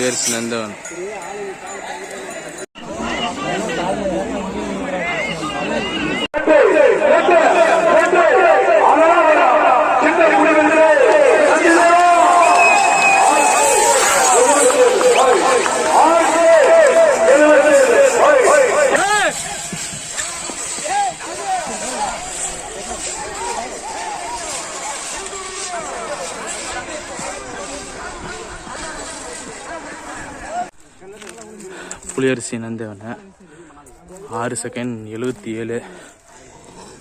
புளியரசி நந்தவன் புளியரிசி நந்தவன் ஆறு செகண்ட் எழுபத்தி ஏழு.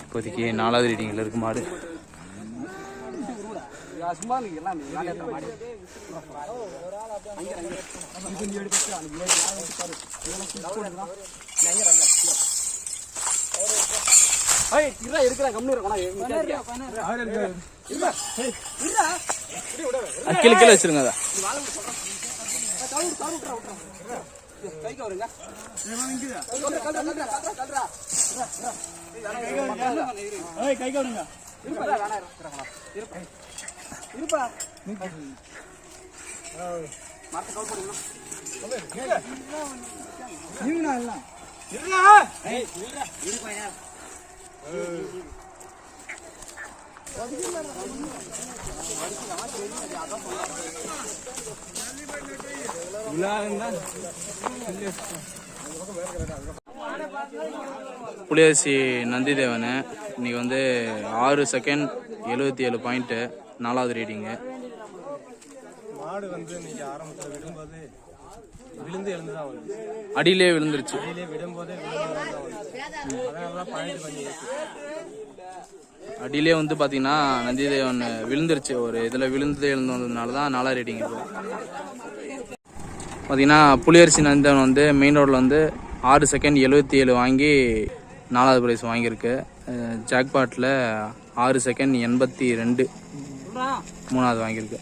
இப்போதைக்கு நாலாவது ரீடிங்கில் இருக்கு மாடு. வச்சிருங்கதா கீழே கீழே வச்சிருங்க அதை புளியரசி நந்திதேவன் இன்னைக்கு வந்து ஆறு செகண்ட் எழுபத்தி ஏழு பாயிண்ட்டு நாலாவது ரீடிங்கு மாடு வந்து இன்னைக்கு ஆரம்பத்தில் விடும்போது விழுந்து எழுந்து தான் வருது. அடியிலே விழுந்துருச்சு. விடும்போதே அடியிலே வந்து பார்த்தீங்கன்னா நந்திதேவன் விழுந்துருச்சு. ஒரு இதில் விழுந்து எழுந்ததுனால தான் நாலாவது ரீடிங் இப்போ. பார்த்தீங்கன்னா புளியரசி நந்தன் வந்து மெயின் ரோட்டில் வந்து ஆறு செகண்ட் எழுபத்தி ஏழு வாங்கி நாலாவது ப்ரைஸ் வாங்கியிருக்கு. ஜாக்பாட்டில் ஆறு செகண்ட் எண்பத்தி ரெண்டு மூணாவது வாங்கியிருக்கு.